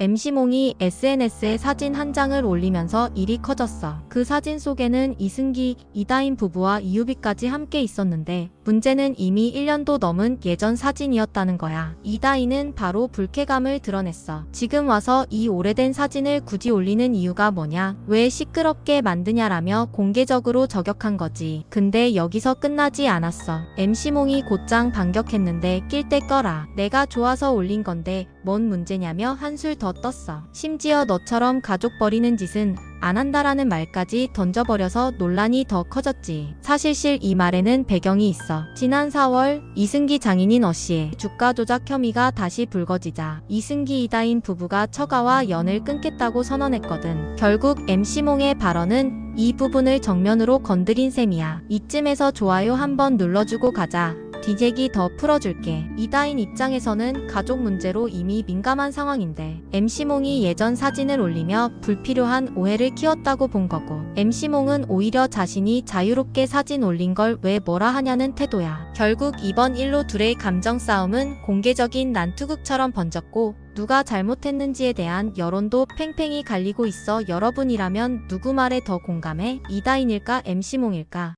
MC몽이 SNS에 사진 한 장을 올리면서 일이 커졌어. 그 사진 속에는 이승기, 이다인 부부와 이유비까지 함께 있었는데 문제는 이미 1년도 넘은 예전 사진이었다는 거야. 이다인은 바로 불쾌감을 드러냈어. 지금 와서 이 오래된 사진을 굳이 올리는 이유가 뭐냐? 왜 시끄럽게 만드냐라며 공개적으로 저격한 거지. 근데 여기서 끝나지 않았어. MC몽이 곧장 반격했는데 낄 때 꺼라. 내가 좋아서 올린 건데 뭔 문제냐며 한술 더 떴어. 심지어 너처럼 가족 버리는 짓은 안 한다라는 말까지 던져버려서 논란이 더 커졌지. 사실실 이 말에는 배경이 있어. 지난 4월 이승기 장인인 어 씨의 주가 조작 혐의가 다시 불거지자 이승기 이다인 부부가 처가와 연을 끊겠다고 선언했거든. 결국 MC몽의 발언은 이 부분을 정면으로 건드린 셈이야. 이쯤에서 좋아요 한번 눌러주고 가자. 뒤재기 더 풀어줄게. 이다인 입장에서는 가족 문제로 이미 민감한 상황인데 MC몽이 예전 사진을 올리며 불필요한 오해를 키웠다고 본 거고 MC몽은 오히려 자신이 자유롭게 사진 올린 걸 왜 뭐라 하냐는 태도야. 결국 이번 일로 둘의 감정 싸움은 공개적인 난투극처럼 번졌고 누가 잘못했는지에 대한 여론도 팽팽히 갈리고 있어 여러분이라면 누구 말에 더 공감해? 이다인일까 MC몽일까?